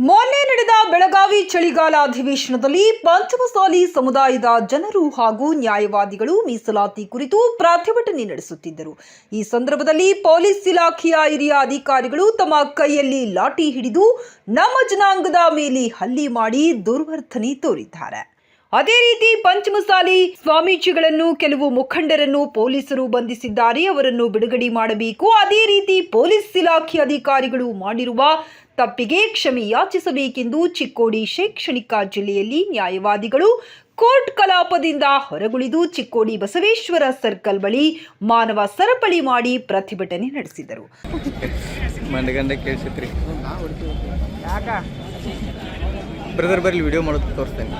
ಮೊನ್ನೆ ನಡೆದ ಬೆಳಗಾವಿ ಚಳಿಗಾಲ ಅಧಿವೇಶನದಲ್ಲಿ ಪಂಚಮಸಾಲಿ ಸಮುದಾಯದ ಜನರು ಹಾಗೂ ನ್ಯಾಯವಾದಿಗಳು ಮೀಸಲಾತಿ ಕುರಿತು ಪ್ರತಿಭಟನೆ ನಡೆಸುತ್ತಿದ್ದರು. ಈ ಸಂದರ್ಭದಲ್ಲಿ ಪೊಲೀಸ್ ಇಲಾಖೆಯ ಹಿರಿಯ ಅಧಿಕಾರಿಗಳು ತಮ್ಮ ಕೈಯಲ್ಲಿ ಲಾಠಿ ಹಿಡಿದು ನಮ್ಮ ಜನಾಂಗದ ಮೇಲೆ ಹಲ್ಲಿ ಮಾಡಿ ದುರ್ವರ್ತನೆ ತೋರಿದ್ದಾರೆ. ಅದೇ ರೀತಿ ಪಂಚಮಸಾಲಿ ಸ್ವಾಮೀಜಿಗಳನ್ನು, ಕೆಲವು ಮುಖಂಡರನ್ನು ಪೊಲೀಸರು ಬಂಧಿಸಿದ್ದಾರೆ, ಅವರನ್ನು ಬಿಡುಗಡೆ ಮಾಡಬೇಕು. ಅದೇ ರೀತಿ ಪೊಲೀಸ್ ಇಲಾಖೆ ಅಧಿಕಾರಿಗಳು ಮಾಡಿರುವ ತಪ್ಪಿಗೆ ಕ್ಷಮೆ ಯಾಚಿಸಬೇಕೆಂದು ಚಿಕ್ಕೋಡಿ ಶೈಕ್ಷಣಿಕ ಜಿಲ್ಲೆಯಲ್ಲಿ ನ್ಯಾಯವಾದಿಗಳು ಕೋರ್ಟ್ ಕಲಾಪದಿಂದ ಹೊರಗುಳಿದು ಚಿಕ್ಕೋಡಿ ಬಸವೇಶ್ವರ ಸರ್ಕಲ್ ಬಳಿ ಮಾನವ ಸರಪಳಿ ಮಾಡಿ ಪ್ರತಿಭಟನೆ ನಡೆಸಿದರು. ಬ್ರದರ್, ಬರ್ಲಿ, ವಿಡಿಯೋ ಮಾಡೋದು ತೋರಿಸ್ತೇನೆ.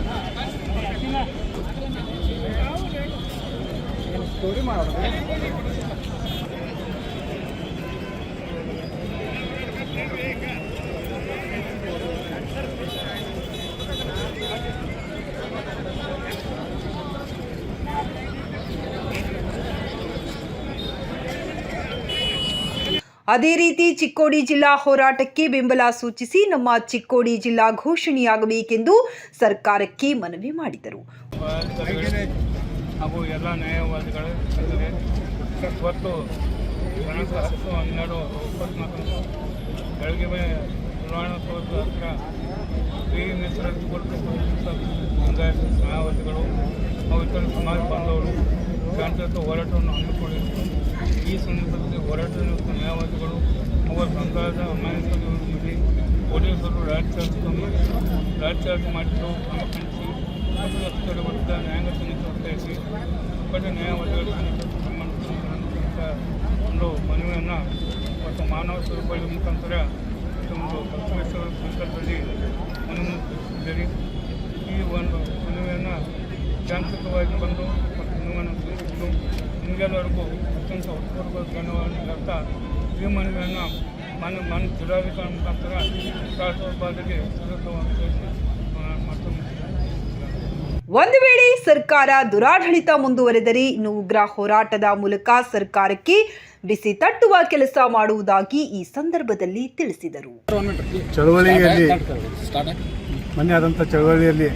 ಅದೇ ರೀತಿ ಚಿಕ್ಕೋಡಿ ಜಿಲ್ಲಾ ಹೋರಾಟಕ್ಕೆ ಬೆಂಬಲ ಸೂಚಿಸಿ ನಮ್ಮ ಚಿಕ್ಕೋಡಿ ಜಿಲ್ಲಾ ಘೋಷಣೆಯಾಗಬೇಕೆಂದು ಸರ್ಕಾರಕ್ಕೆ ಮನವಿ ಮಾಡಿದರು. ಹಾಗೂ ಎಲ್ಲ ನ್ಯಾಯವಾದಿಗಳು ಇದ್ದಾರೆ ಇವತ್ತು ದಿನಾಂಕ ಹತ್ತು ಹನ್ನೆರಡು ಇಪ್ಪತ್ನಾಲ್ಕು ಬೆಳಗ್ಗೆ ಪುರಾಣೋತ್ಸವದ ಹತ್ರ ಬಿ ಮೀಸಲಾತಿ ಕೊಟ್ಟು ಸಮುದಾಯ ನ್ಯಾಯವಾದಿಗಳು ಹಾಗೂ ಇತರ ಸಮಾಜ ಬಾಂಧವರು ಶಾಂತಿಯುತ ಹೋರಾಟವನ್ನು ಹಮ್ಮಿಕೊಂಡಿದ್ದರು ಈ ಸಂದರ್ಭದಲ್ಲಿ ಹೋರಾಟ ನಿರತ ನ್ಯಾಯವಾದಿಗಳು ಅವರ ಸಮುದಾಯದ ಅಮಾಯಕರಲ್ಲಿ ಪೊಲೀಸರು ರಾಜ್ಯ ರಾಜ್ಯಾರ್ಜ್ ಮಾಡಿದ್ದು ಕ್ರಮ ಮತ್ತು ಹತ್ತರ ವಿರುದ್ಧ ನ್ಯಾಯಾಂಗ ಒಂದು ಮನವಿಯನ್ನು ಮತ್ತು ಮಾನವ ಸ್ವರೂಪಗಳ ಮುಖಾಂತರ ಒಂದು ಬಸವೇಶ್ವರ ಸಲ್ಲಿಸಿದ್ದೀರಿ ಈ ಒಂದು ಮನವಿಯನ್ನು ಶಾಂತಿಯುತವಾಗಿ ಬಂದು ಮತ್ತು ಮನವಿಯನ್ನು ಅತ್ಯಂತ ಈ ಮನವಿಯನ್ನು ಮಾನ್ಯ ಮಾನ್ಯ ಜಿಲ್ಲಾಧಿಕಾರಿ ಮುಖಾಂತರ ರಾಷ್ಟ್ರಪಾಲರಿಗೆ ಮತ್ತೊಮ್ಮೆ ಒಂದು ವೇಳೆ ಸರ್ಕಾರ ದುರಾಡಳಿತ ಮುಂದುವರೆದರೆ ಇನ್ನು ಉಗ್ರ ಹೋರಾಟದ ಮೂಲಕ ಸರ್ಕಾರಕ್ಕೆ ಬಿಸಿ ತಟ್ಟುವ ಕೆಲಸ ಮಾಡುವುದಾಗಿ ಈ ಸಂದರ್ಭದಲ್ಲಿ ತಿಳಿಸಿದರು. ಚಳವಳಿಯಲ್ಲಿ ಮೊನ್ನೆ ಆದಂಥ ಚಳವಳಿಯಲ್ಲಿ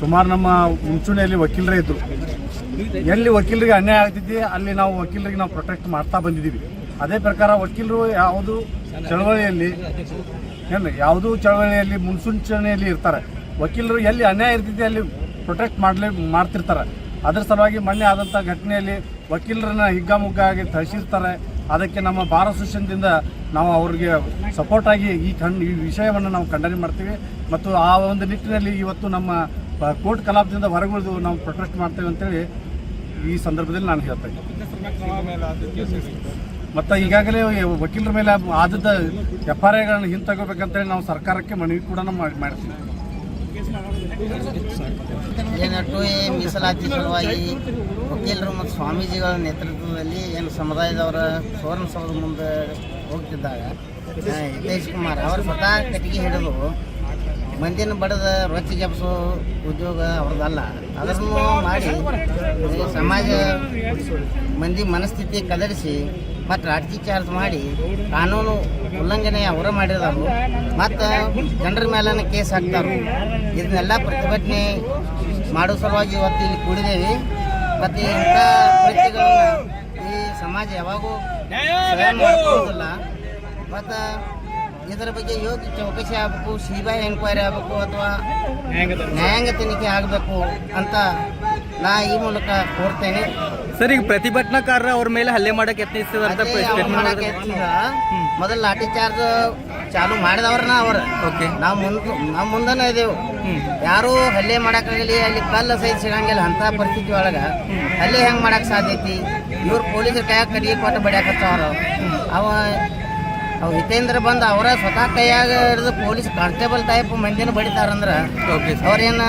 ಸುಮಾರು ನಮ್ಮ ಮುಂಚೂಣಿಯಲ್ಲಿ ವಕೀಲರೇ ಇದ್ದರು ಎಲ್ಲಿ ವಕೀಲರಿಗೆ ಅನ್ಯಾಯ ಆಗ್ತಿದ್ದೆ ಅಲ್ಲಿ ನಾವು ವಕೀಲರಿಗೆ ನಾವು ಪ್ರೊಟೆಕ್ಟ್ ಮಾಡ್ತಾ ಬಂದಿದ್ದೀವಿ. ಅದೇ ಪ್ರಕಾರ ವಕೀಲರು ಯಾವುದು ಚಳವಳಿಯಲ್ಲಿ ಏನು ಯಾವುದೂ ಚಳವಳಿಯಲ್ಲಿ ಮುನ್ಸೂಚನೆಯಲ್ಲಿ ಇರ್ತಾರೆ. ವಕೀಲರು ಎಲ್ಲಿ ಅನ್ಯಾಯ ಇರ್ತಿದ್ದೆ ಅಲ್ಲಿ ಪ್ರೊಟೆಕ್ಟ್ ಮಾಡಲೇ ಮಾಡ್ತಿರ್ತಾರೆ. ಅದರ ಸಲುವಾಗಿ ಮೊನ್ನೆ ಆದಂಥ ಘಟನೆಯಲ್ಲಿ ವಕೀಲರನ್ನ ಹಿಗ್ಗಾಮುಗ್ಗಾಗಿ ತಹಸೀಲ್ತಾರೆ ಅದಕ್ಕೆ ನಮ್ಮ ಭಾರತ ಅಸೋಸಿಯೇಷನ್ದಿಂದ ನಾವು ಅವ್ರಿಗೆ ಸಪೋರ್ಟ್ ಆಗಿ ಈ ಖಂಡ್ ಈ ವಿಷಯವನ್ನು ನಾವು ಖಂಡನೆ ಮಾಡ್ತೀವಿ. ಮತ್ತು ಆ ಒಂದು ನಿಟ್ಟಿನಲ್ಲಿ ಇವತ್ತು ನಮ್ಮ ಕೋರ್ಟ್ ಕಲಾಪದಿಂದ ಹೊರಗುಳಿದು ನಾವು ಪ್ರೊಟೆಸ್ಟ್ ಮಾಡ್ತೇವೆ ಅಂತೇಳಿ ಈ ಸಂದರ್ಭದಲ್ಲಿ ನಾನು ಹೇಳ್ತಾ ಇದ್ದೀನಿ. ಮತ್ತು ಈಗಾಗಲೇ ವಕೀಲರ ಮೇಲೆ ಆದದ ಎಫ್ ಆರ್ ಐಗಳನ್ನು ಹಿಂತಗೋಬೇಕಂತೇಳಿ ನಾವು ಸರ್ಕಾರಕ್ಕೆ ಮನವಿ ಕೂಡ ಮಾಡಿ ಮಾಡ್ತೀವಿ. ಏನು ಟು ಎ ಮೀಸಲಾತಿ ಸಲುವಾಗಿ ವಕೀಲರು ಮತ್ತು ಸ್ವಾಮೀಜಿಗಳ ನೇತೃತ್ವದಲ್ಲಿ ಏನು ಸಮುದಾಯದವರ ಸುವರ್ಣಸೌಧದ ಮುಂದೆ ಹೋಗ್ತಿದ್ದಾಗ ಹಿತೇಶ್ ಕುಮಾರ್ ಅವರು ಸ್ವತಃ ಕಟ್ಟಿಗೆ ಹಿಡಿದು ಮಂದಿನ ಬಡದ ರೊಚ್ಚಿ ಜಪಿಸೋ ಉದ್ಯೋಗ ಅವ್ರದ್ದಲ್ಲ. ಅದನ್ನು ಮಾಡಿ ಸಮಾಜ ಮಂದಿ ಮನಸ್ಥಿತಿ ಕದಡಿಸಿ ಮತ್ತು ಲಾಠಿ ಚಾರ್ಜ್ ಮಾಡಿ ಕಾನೂನು ಉಲ್ಲಂಘನೆ ಅವರ ಮಾಡಿದವರು ಮತ್ತು ಜನರ ಮೇಲನ ಕೇಸ್ ಹಾಕ್ತಾರೆ. ಇದನ್ನೆಲ್ಲ ಪ್ರತಿಭಟನೆ ಮಾಡೋ ಸಲುವಾಗಿ ಇವತ್ತು ಇಲ್ಲಿ ಕೂಡಿದ್ದೇವೆ ಮತ್ತು ಇಂಥ ಕೃತ್ಯಗಳನ್ನ ಈ ಸಮಾಜ ಯಾವಾಗೂ ಮಾಡ್ಕೊಳ್ಳೋದಿಲ್ಲ. ಮತ್ತು ಇದರ ಬಗ್ಗೆ ಯೋಗ್ಯ ಚೌಕಸಿ ಆಗಬೇಕು ಸಿ ಬಿ ಎನ್ಕ್ವೈರಿ ಆಗಬೇಕು ಅಥವಾ ನ್ಯಾಯಾಂಗ ತನಿಖೆ ಆಗಬೇಕು ಅಂತ ನಾ ಈ ಮೂಲಕ ಕೋರ್ತೇನೆ. ಸರ್ ಈಗ ಪ್ರತಿಭಟನಾಕಾರರ ಅವ್ರ ಮೇಲೆ ಹಲ್ಲೆ ಮಾಡಕ್ಕೆ ಯತ್ನಿಸಿದಂತ ಅದೇ ಮೊದಲು ಲಾಠಿ ಚಾರ್ಜ್ ಚಾಲು ಮಾಡಿದವ್ರನ್ನ ಅವ್ರ. ಓಕೆ. ನಾವು ಮುಂದ್ ನಾವು ಮುಂದನೇ ಇದೇವು. ಯಾರು ಹಲ್ಲೆ ಮಾಡಕ್ಕಾಗಲಿ ಅಲ್ಲಿ ಕಲ್ಲು ಸೈಜ್ ಸಿಗಂಗಿಲ್ಲ ಅಂತ ಪರಿಸ್ಥಿತಿ ಒಳಗೆ. ಹಲ್ಲೆ ಹೆಂಗ್ ಮಾಡಕ್ ಸಾಧ್ಯ ಐತಿ? ಇವ್ರು ಪೊಲೀಸರ ಕೈಯಾಗ ಕಡಿಗೆ ಕೊಟ್ಟು ಬಡಿಯಾಕತ್ತವ್ರ ಅವ ಅವ್ ಹಿತೇಂದ್ರ ಬಂದು ಅವರ ಸ್ವತಃ ಕೈಯಾಗ ಹಿಡಿದು ಪೊಲೀಸ್ ಕಾನ್ಸ್ಟೇಬಲ್ ಟೈಪ್ ಮಂದಿನ ಬಡಿತಾರಂದ್ರ ಓಕೆ ಸರ್. ಅವ್ರೇನ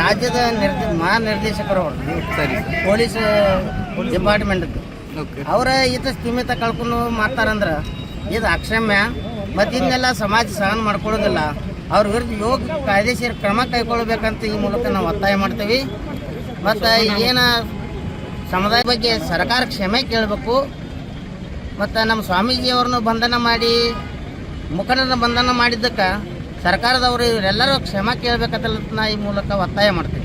ರಾಜ್ಯದ ನಿರ್ದೇ ಮಹಾನಿರ್ದೇಶಕರು ಅವರು. ಸರಿ. Police department. ಅವರ ಈತ ಸ್ಥಿಮಿತ ಕಳ್ಕೊಂಡು ಮಾಡ್ತಾರಂದ್ರ ಇದು ಅಕ್ಷಮ್ಯ ಮತ್ತು ಇನ್ನೆಲ್ಲ ಸಮಾಜ ಸಹನ ಮಾಡ್ಕೊಳ್ಳೋದಿಲ್ಲ. ಅವ್ರ ವಿರುದ್ಧ ಯೋಗ ಕಾಯ್ದೆಶೀರ ಕ್ರಮ ಕೈಗೊಳ್ಬೇಕಂತ ಈ ಮೂಲಕ ನಾವು ಒತ್ತಾಯ ಮಾಡ್ತೀವಿ. ಮತ್ತು ಏನು ಸಮುದಾಯ ಬಗ್ಗೆ ಸರ್ಕಾರ ಕ್ಷಮೆ ಕೇಳಬೇಕು. ಮತ್ತು ನಮ್ಮ ಸ್ವಾಮೀಜಿಯವ್ರನ್ನ ಬಂಧನ ಮಾಡಿ ಮುಖಂಡರನ್ನ ಬಂಧನ ಮಾಡಿದ್ದಕ್ಕೆ ಸರ್ಕಾರದವರು ಇವರೆಲ್ಲರೂ ಕ್ಷಮ ಕೇಳಬೇಕಂತ ನಾ ಈ ಮೂಲಕ ಒತ್ತಾಯ ಮಾಡ್ತೀವಿ